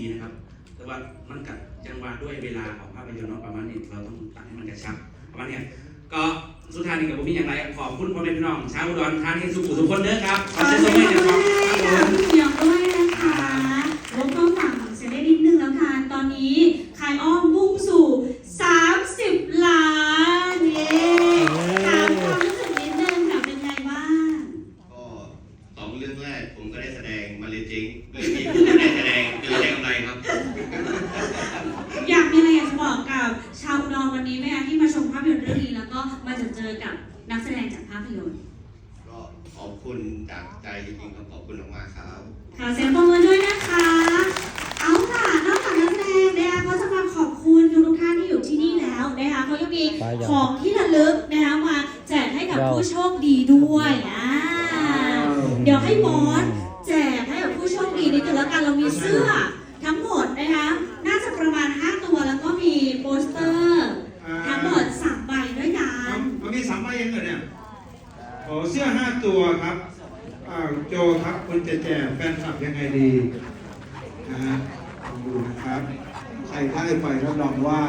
ดีนะครับ แต่ว่ามันกับจังหวะด้วยเวลาของภาพยนตร์เนาะประมาณนี้เราต้องตัดให้มันกระชับประมาณเนี้ยก็สุดท้ายนี้กับผมมีอย่างไรขอบคุณพ่อแม่พี่น้องชาวอุดรธานีสุขุมทุกคนเด้อครับขขออเชิญเสีชยมงให้ปรบนะคมืรับอครับผมให้กับคุณเหมียวด้วยนะคะแล้วก็ฝากเสียงได้นิดนึงแล้วกันตอนนี้ขายอ้อมมุ่งสู่ 30 ล้านเย้ถามความรู้สึกนิดนึงค่ะเป็นไงบ้าง ก็สองเรื่องแรกผมก็ได้แสดงมาเลยจริงเรื่องนี้ผมก็ได้แสดงเรื่องแรกกำไรครับ อยากมีอะไรอยากจะบอกกับชาวอุดรวันนี้ไหมคะที่มาชมภาพยนตร์เรื่องนี้แล้วก็มาเจ อเจอกับนักแสดงจากภาพยนตร์ ก็ขอบคุณจากใจจริงๆครับขอบคุณมากๆครับขอเสียงปรบมือด้วยนะคะ เอาล่ะนอกจากนักแสดงนะคะก็จะมาขอบคุณทุกๆท่านที่อยู่ที่นี่แล้วนะคะเขายังมีของที่ระลึกนะคะมาแจกให้กับผู้โชคดีด้วยอ่าเดี๋ยวให้บอส ห้าตัวครับอ่าโจครับคุณจะแจกแฟนคลับยังไงดีนะฮะลองดูนะครับ ใครได้ไปรับรองว่า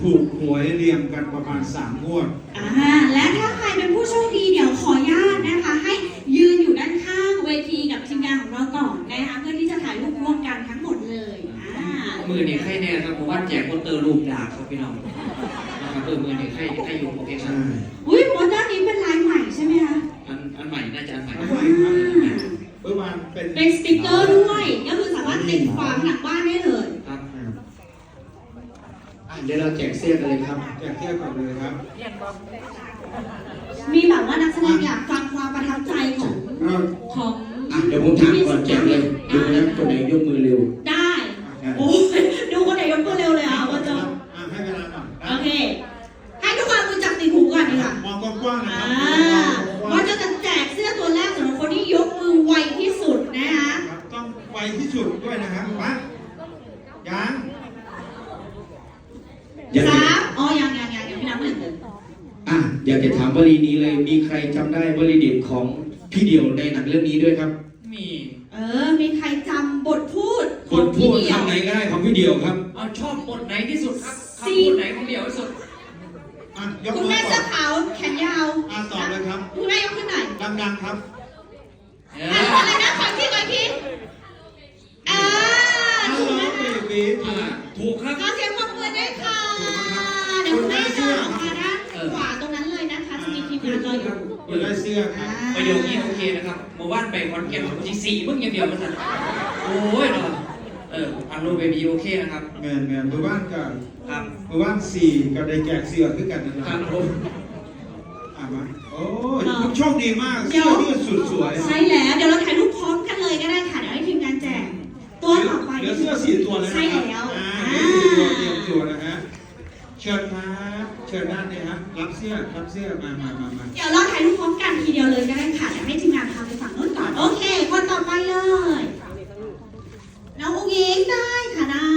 ถูกหวยเรียงกันประมาณสามงวดอ่าและถ้าใครเป็นผู้โชคดีเดี๋ยวขออนุญาตนะคะ ให้ยืนอยู่ด้านข้างเวทีกับทีมงานของเราก่อนนะคะเพื่อที่จะถ่ายรูปร่วมกันทั้งหมดเลยอ่ามือนี่ใครแน่ครับผมว่าแจกโปสเตอร์รูปดาบครับพี่น้องนะครับเออมือนี่ใครใครอยู่โอเคครับอุ้ย อันอันใหม่น่าจะอันใหม่อันใหม่ครับเมื่อวานเป็นเป็นสติกเกอร์ด้วยก็คือสามารถติดฝาผนังบ้านได้เลยครับอ่าอะเดี๋ยวเราแจกเสื้อกันเลยครับแจกเสื้อก่อนเลยครับ มีแบบว่านักแสดงอยากฟังความประทับใจของเราของอะเดี๋ยวผมถามก่อนแจกเลยดูนะคนไหนยกมือเร็ว ได้โอ้ยดูคนไหนยกมือเร็วเลยอะว่าจะอะให้เวลาหน่อยนะโอเค ให้ทุกคนมือจับติดหูก่อนดีกว่ามองกว้างๆนะอ่าครับมองกว้างๆ ว่าจะแจกเสื้อตัวแรกสำหรับคนที่ยกมือไวที่สุดนะคะ ครับต้องไวที่สุดด้วยนะครับปะยัง อยากจะ สามอ๋อยังยังยังยังไม่นับหนึ่งเลย อะอยากจะถามวลีนี้เลย มีใครจำได้วลีเด็ดของพี่เดี่ยวในหนังเรื่องนี้ด้วยครับมีเออ มีใครจำบทพูดขคองนพูพี่ดเดียว คำไหนก็ได้ของพี่เดี่ยวครับเอาชอบบทไหนที่สุดครับสี่คำพูดไหนของเดี่ยวที่สุด อะยกคุณมือแม่ก่เสื้ออนขาวแขนยาวอะตอบเลยครับ คุณแม่ยกขึ้นหน่อยดังๆครับ เออะออะไรนะขออีกทีขออีกทีอ่าฮัลถูกโหลไหมเบคะบีอ่าถูกครับข คุณได้เสื้อครับประโยคนี้โอเคนะครับเมื่อวานไปคอนแก่นของที่สี่มึงอย่างเดียวมันสั่นโอ้ยเนาะเอออันโลเบบีโอเคนะครับแมนแมนหมู่บ้านกับครับหมู่บ้านสี่กับได้แจกเสื้อคือกันนะครัรับผมอะมาโอ้ยคุณโชคดีมากเสื้อยืดสุดสวยใช่แล้วเดี๋ยวเราถ่ายรูปพร้อมกันเลยก็ได้ค่ะเดี๋ยวให้ทีมงานแจกตัวต่อไปเหลือเสื้อสี่ตัวเลยนใช่แล้วอ่าเหลือสี่ตัวเตรียมตัวนะฮะเชิญครับ เชิญด้านนี้ครับรับเสื้อรับเสื้อมามามามาเดี๋ยวเราถ่ายรูปพร้อมกันทีเดียวเลยก็ได้ค่ะเดี๋ยวให้ทีมงานพาไปฝั่งนู้นก่อน โอเค คนต่อไปเลยน้องอุ้งอิงได้ค่ะได้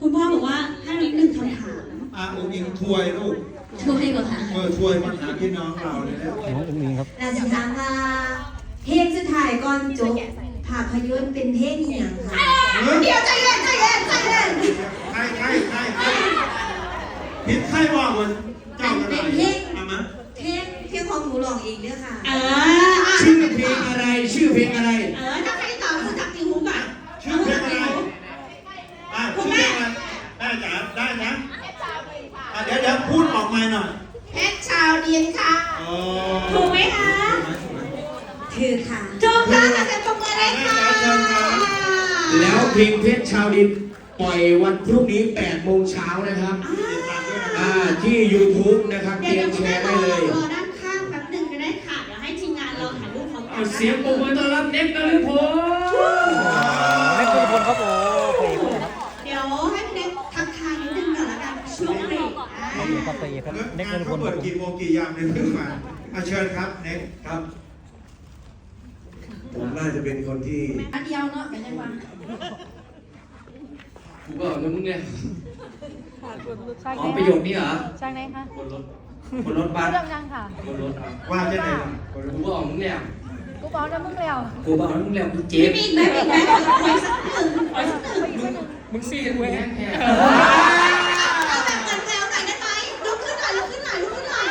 คุณพ่อบอกว่าให้นิดหนึ่งคำถามอะองค์อิงถวยลูกช่วยก่อนค่ะเออถวยปัญหาพี่น้องเราเลยนะเราจะถามว่าเพลงสุดท้ายก่อนจบภาพยนตร์เป็นเพลงอหย่างค่ะเดี๋ยวใจเย็นใจเย็นใจเย็นใครใครใค รใครผิดใครว่าวันเจ้ากันไหนเอามาเพลงเพลงของหนูร้องเองเด้อค่ะ เอออะชื่อเพลงอะไร ชื่อเพลงอะไร เออถ้าใครตอบคือจับติงหูก่อนชื่อเพลงอะไรอะชื่อเพลงอะไรได้จ๋าได้นะอะเดี๋ยวเดี๋ยวพูดออกมาหน่อยเพชรชาวดินค่ะอ๋อถูกไหมคะคือค่ะจบแล้วค่ะเซ็นปรบมือเลยค่ะแล้วเพลงเพชรชาวดินปล่อยวันพรุ่งนี้8โมงเช้านะครับติดตามด้วยนะคอ่ารับ ที่ YouTube นะครับเดี๋เตยวรียเดี๋ยมวคุณแชแม่ร์รได้อเลย รอด้านข้างแป๊บหนึ่งก็ได้ค่ะ เดี๋ยวให้ทีมงานเราถ่ายรูปพร้อมกัเอานเสียงปรบมือต้อนรับเน็กนฤพลเล็กคนครับโอ้เพลงครับเดี๋ยวให้พี่เน็กทักทายนิดนึงก่อนละกันช่วงเบรกอ่าครับเพลงครับแล้วเล็กงานคนเขาคเปิรัดบกี่โมงกี่ยามเนี่ยเพิ่งมาอะเชิญครับเน็กครับผมน่าจะเป็นคนที่อันเดียวเนาะเป็นยังไงกูบอกนะมึงเนี่ย อ๋อประโยคนี้เหรอช่างไหนคะบนรถบนรถบัสเรื่องยังค่ะ บนรถครับว่าจะไหนล่ะกูบอกมึงเนี่ยกูบอกนะมึงแล้วกูบอกมึงแล้วกูเจ็ไม่บมีไหมมีไหมขอขอสักหนึ่งขอสักหนึ่งมึงซีกูเองเอาแบบเหมือนแมวหน่อยได้ไหมลุกขึ้นหน่อยลุกขึ้นหน่อยลุกขึ้นหน่อย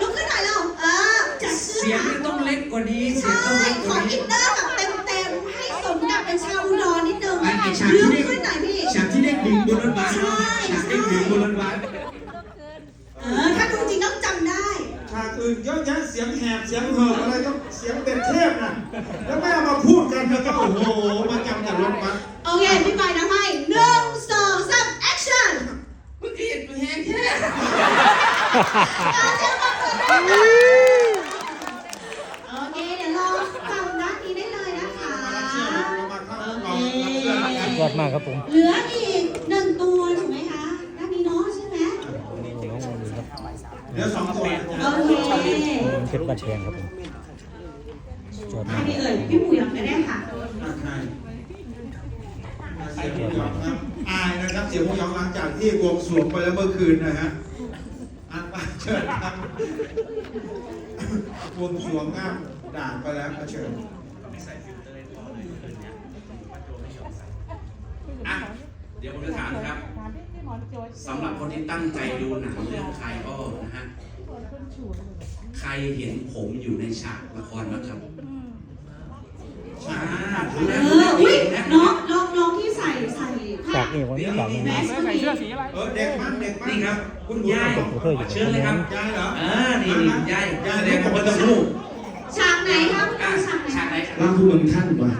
ลุกขึ้นหน่อยแล้วเออจัดเสื้เสียองไม่ต้องเล็กกว่านี้เสียใช่งต้องเล็กกขอว่าอินี้นเนอร์แบบเต็มๆให้สมกับเป็นชาวอุดรนิดนึงไอ้ไอ้ฉากลุที่กได้ขึ้นหน่อยพี่ฉากที่ได้ดึงบนรถบัสเนาะฉากได้ดึงบนรถบัส เออถ้าดูจริงต้องจำได้ ฉากอื่น เยอะแยะเสียงแหบเสียงเหินอะไรต้องเสียงเป็นเทพนะแล้วไม่เอามาพูดกันแล้วก็โอ้โหมาจำแต่รถบัสโอเคพี่ไปนะให้หนึ่งสองสามแอคชั่นมึงเกลียดมึงแห้งแค่โอเคเดี๋ยวรอฟังด้านนี้ได้เลยนะคะโอเคยอดมากครับผม เหลืออีกหนึ่งตัวถูกไหมคะ ด้านนี้เนาะใช่ไหม น้องโมลีครับ เดี๋ยวสองตัวนะจ๊ะ โอเค เพ ชรบัตรแทงครับผมยอดมากดีเอ่ยพี่หมูยังไม่ได้ค่ะอะใครเสียงผู้ยองครับอายนะครับเสียงผู้ยองหลังจากที่วงสวงไปแล้วเมื่อคืนนะฮะอะไปเชิญครับวงสวงงามด่านไปแล้วเชิญอะเดี๋ยวผมจะถามครับสำหรับคนที่ตั้งใจดูหนังเรื่องใครอ้อนะฮะ ใครเห็นผมอยู่ในฉากละครบ้างครับอ่าดูเอนะออุ้ยนะน้องน้องน้องที่ใส่ใส่ผ้าจากนี่วันนี้จากนี่แมสก็มีเออเด็กมั้งเด็กมั้งนี่ครับคุณยายเชิญเลยครับยายเหรออ่านี่นี่คุณยายแสดงว่าคนต้องรู้ฉากไหนครับอะฉากไหนฉากไหนครับว่าผู้เมืองท่านว่ะ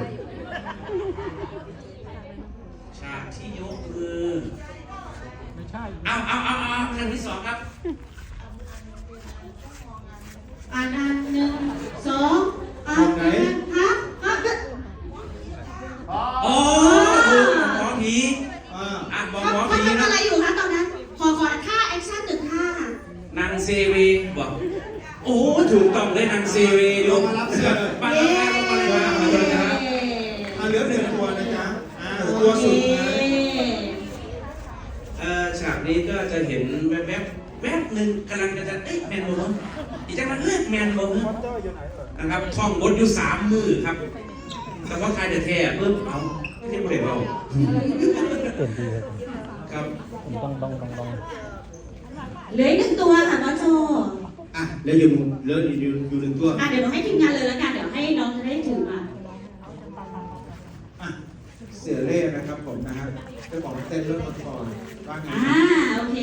ฉากที่ยกมือไม่ใช่ เอาเอาเอาเอาครั้งที่สองครับ อ่านอันหนึ่งสองอ่านอันครับอะ โอ้ถูกหมอผี อ่า อะบอก เขา หมอ เขา ผี ทำ นะ อะไรอยู่คะตอนนั้น ขอขอท่าแอคชั่นหนึ่งท่า นางเซวีบอก โอ้ ถูกต้องเลยนางเซวียกมารับเสื้อเลยมาแล้วมาแล้วมาแล้วมาแล้วอะเหลือหนึ่งตัวนะจ๊ะอ่าตัวสุดท้ายเอ่อฉากนี้ก็จะเห็นแวบๆแวบหนึ่งกำลังจะจะเอ้ยแมนโบว์อีกจังมันเอ้ยแมนโบว์นะครับท่องบทอยู่สามมือครับ แต่ว่าใครจะแท้เพิ่มเอาที่ไม่ได้เบาเต้นดีครับครับผมต้องต้องต้องต้องเหลืออีกหนึ่งตัวค่ะน้องโจ อะแล้วอยู่แล้วอยู่อยู่หนึ่งตัวอะเดี๋ยวเราให้ทีมงานเลยแล้วกัน เดี๋ยวให้น้องจะได้ถือมาอะเสือเล่นะครับผมนะฮะจะบอกว่าเต้นเรื่องละครว่าไงอ่าโอเค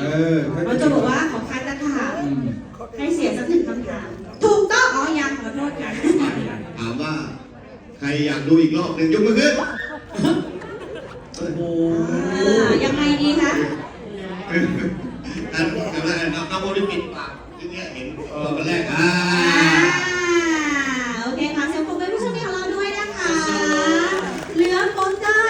เออน้องโจบอกว่าขอคัดนะคะอืมให้เสียสักหนึ่งคำถาม ถูกต้องอ๋อยังขอโทษค่ะถามว่า ใครอยากดูอีกรอบหนึ่งยกมือขึ้น